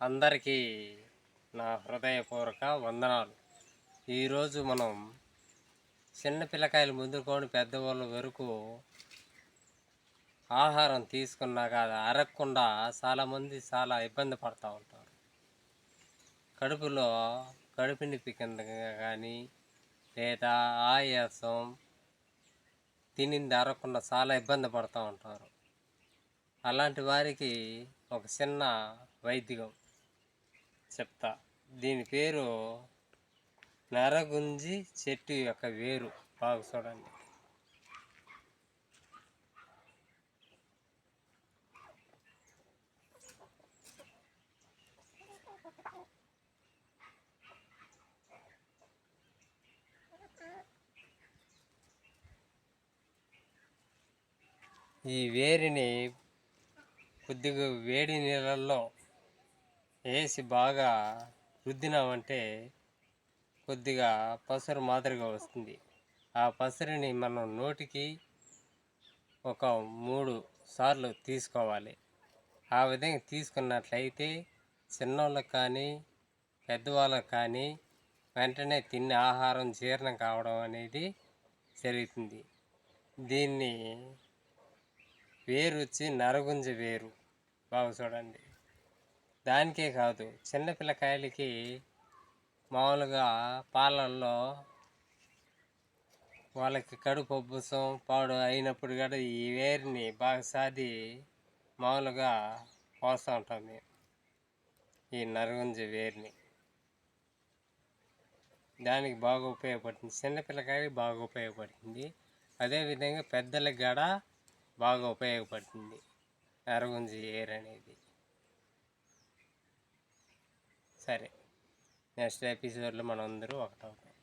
అందరికీ నా హృదయపూర్వక వందనాలు. ఈరోజు మనం చిన్న పిల్లకాయలు ముందుకొని పెద్దవాళ్ళ వరకు ఆహారం తీసుకున్నా అది అరగకుండా చాలామంది చాలా ఇబ్బంది పడుతూ ఉంటారు. కడుపులో కడుపు నిప్పి కింద కానీ లేదా ఆయాసం తినింది అరగకుండా చాలా ఇబ్బంది పడుతూ ఉంటారు. అలాంటి వారికి ఒక చిన్న వైద్యం. చెప్తా. దీని పేరు నరగుంజి చెట్టు యొక్క వేరు బాగా చూడండి. ఈ వేరిని కొద్దిగా వేడి నీళ్ళల్లో వేసి బాగా రుద్దినామంటే కొద్దిగా పసరు మాదిరిగా వస్తుంది. ఆ పసరుని మనం నోటికి ఒక మూడు సార్లు తీసుకోవాలి. ఆ విధంగా తీసుకున్నట్లయితే చిన్నోళ్ళకి కానీ పెద్దవాళ్ళకి కానీ వెంటనే తిన్న ఆహారం జీర్ణం కావడం అనేది జరుగుతుంది. దీన్ని వేరు వచ్చి నరగుంజ వేరు. బాగా చూడండి. దానికే కాదు చిన్న పిల్లకాయలకి మామూలుగా పాలల్లో వాళ్ళకి కడుపు ఉబ్బసం పాడు అయినప్పుడు కూడా ఈ వేరుని బాగా సాది మామూలుగా పోస్తూ ఉంటాం మేము ఈ నరగుంజ వేరుని. దానికి బాగా ఉపయోగపడుతుంది. చిన్నపిల్లకాయలకి బాగా ఉపయోగపడుతుంది. అదేవిధంగా పెద్దలకు కూడా బాగా ఉపయోగపడుతుంది నరగుంజ ఏర్ అనేది. సరే. నెక్స్ట్ ఎపిసోడ్లో మనందరూ ఒకటవుతాం.